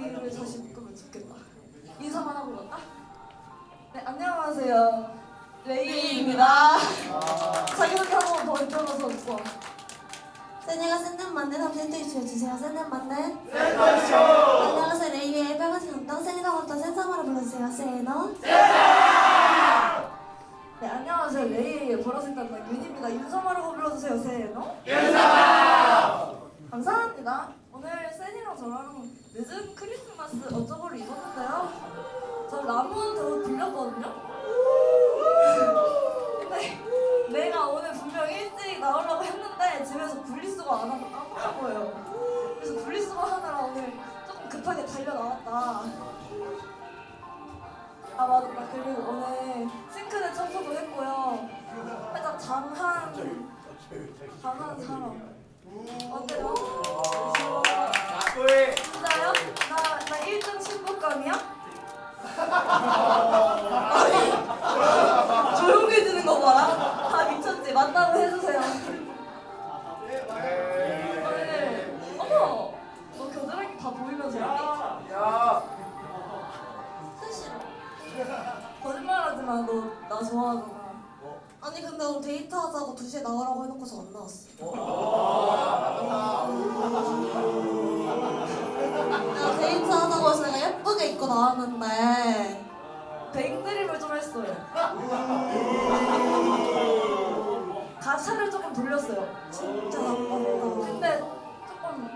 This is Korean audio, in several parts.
분위기를 다시 묶으면 좋겠다. 인사만 하고 갈까? 네, 안녕하세요. 레이입니다. 자기소개 한번더 해줘서 웃어. 세네가 샌드 만네 3센트 주요 주세요. 샌드 만네. 안녕하세요. 레이의 빨간색 담당 세네가 부터 센서마로 불러주세요. 세너. 네, 안녕하세요. 레이의 보라색 담당 윤입니다. 윤서마라고 불러주세요. 세너. 윤서마. 감사합니다. 밸런스 어쩌고를 입었는데요. 저 라몬 더 빌렸거든요. 근데 내가 오늘 분명 일찍 나오려고 했는데 집에서 분리수거 안 하고 까먹은 거예요. 그래서 분리수거 하느라 오늘 조금 급하게 달려 나왔다. 아 맞다 그리고 오늘 싱크대 청소도 했고요 살짝 장한 장한 사람 어때요? 진짜요? 나, 나 1등 친구감이야? 아니 조용해지는 거 봐라 다 미쳤지 맞다고 해주세요 오늘 어머 너 겨드랑이 다 보이면서 이렇게 싫어. 거짓말하지 마. 너 나 좋아하잖아. 아니 근데 오늘 데이트하자고 2시에 나오라고 해놓고서 안 나왔어. 내가 데이트하자고 해서 내가 예쁘게 입고 나왔는데 뱅드립을 좀 했어요. 가사를 조금 돌렸어요. 진짜 나빴다. 근데 조금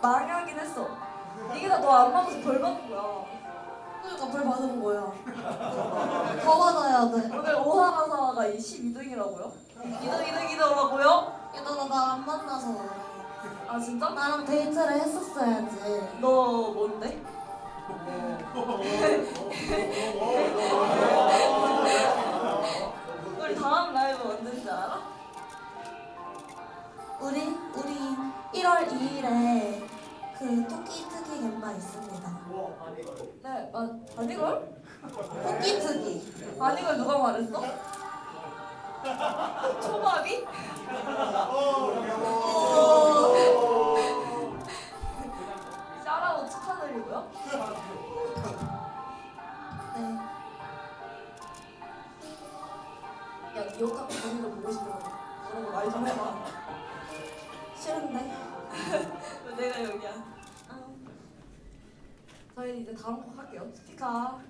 망하긴 했어. 이게 다 너 안 맞아서 벌 받은 거야. 그러니까 벌 받은 거야. 더 받아야 돼. 오늘 오하가사가 12등이라고요? 2등, 2등, 2등이라고요? 얘들아 나안 만나서. 아 진짜? 나랑 데이트를 했었어야지. 너 뭔데? 우리 다음 라이브 언제인지 알아? 우리 우리 1월 2일에 그 토끼 특기 gem바 있습니다. 네, 아, 아니걸? 토끼 특기. 아니걸 누가 말했어? 초밥이? 샤라웃 축하드리고요. 기억하고 보는 거 보고 싶어. 그런 거말좀 해봐. 싫은데? 왜 내가 여기야? 저희 이제 다음 곡 할게요. 스티커.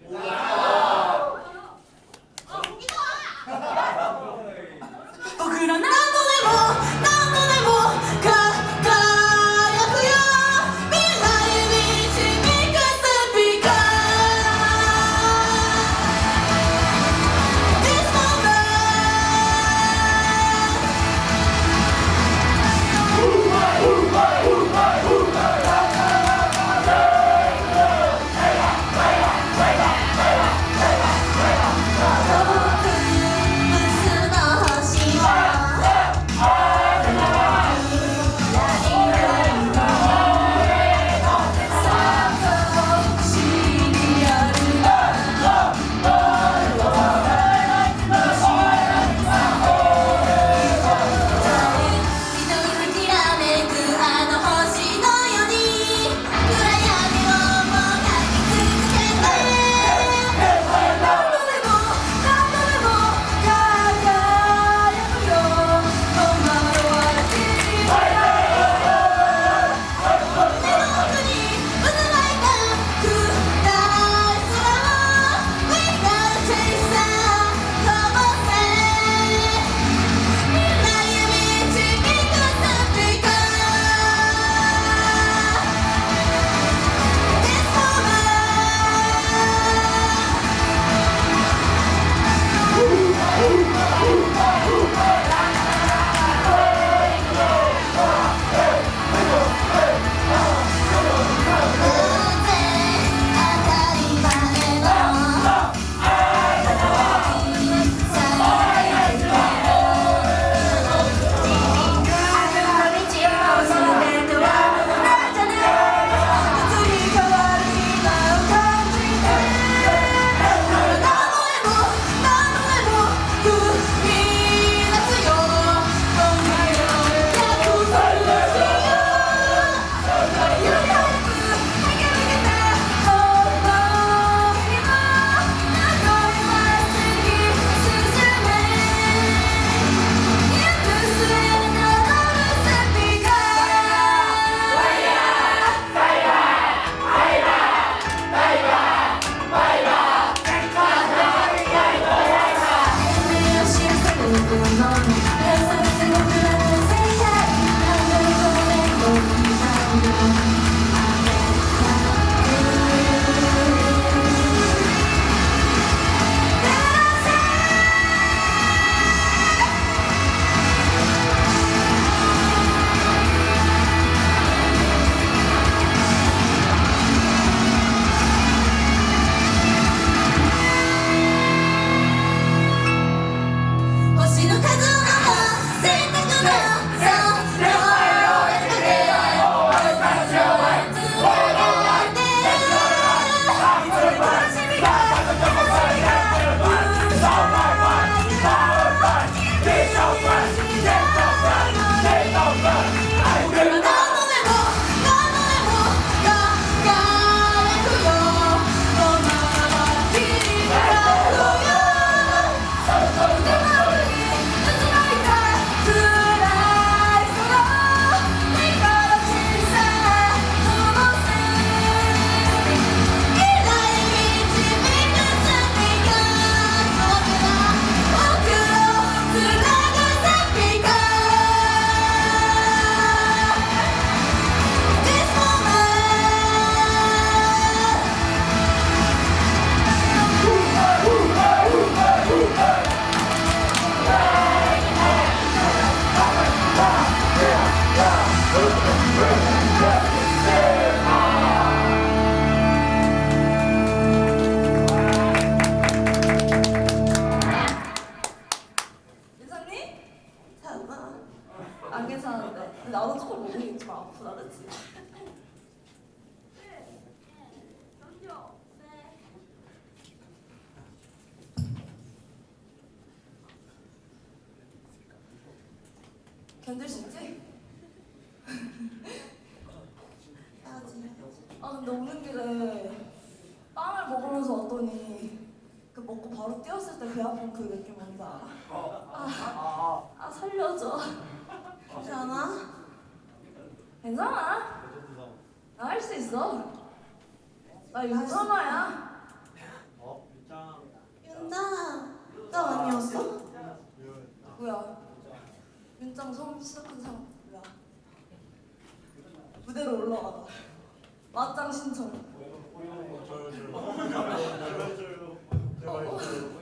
있지? 아 근데 오는 길에 빵을 먹으면서 왔더니 그 먹고 바로 뛰었을 때 배 아픈 그 느낌 뭔지 알아? 아, 아 살려줘 괜찮아? 괜찮아 나 할 수 있어 나 윤선아야 윤다 나 아니었어? 누구야? 윤짱 처음 시작한 사람 누구야? 무대로 올라가자 맞짱 신청 어? 릴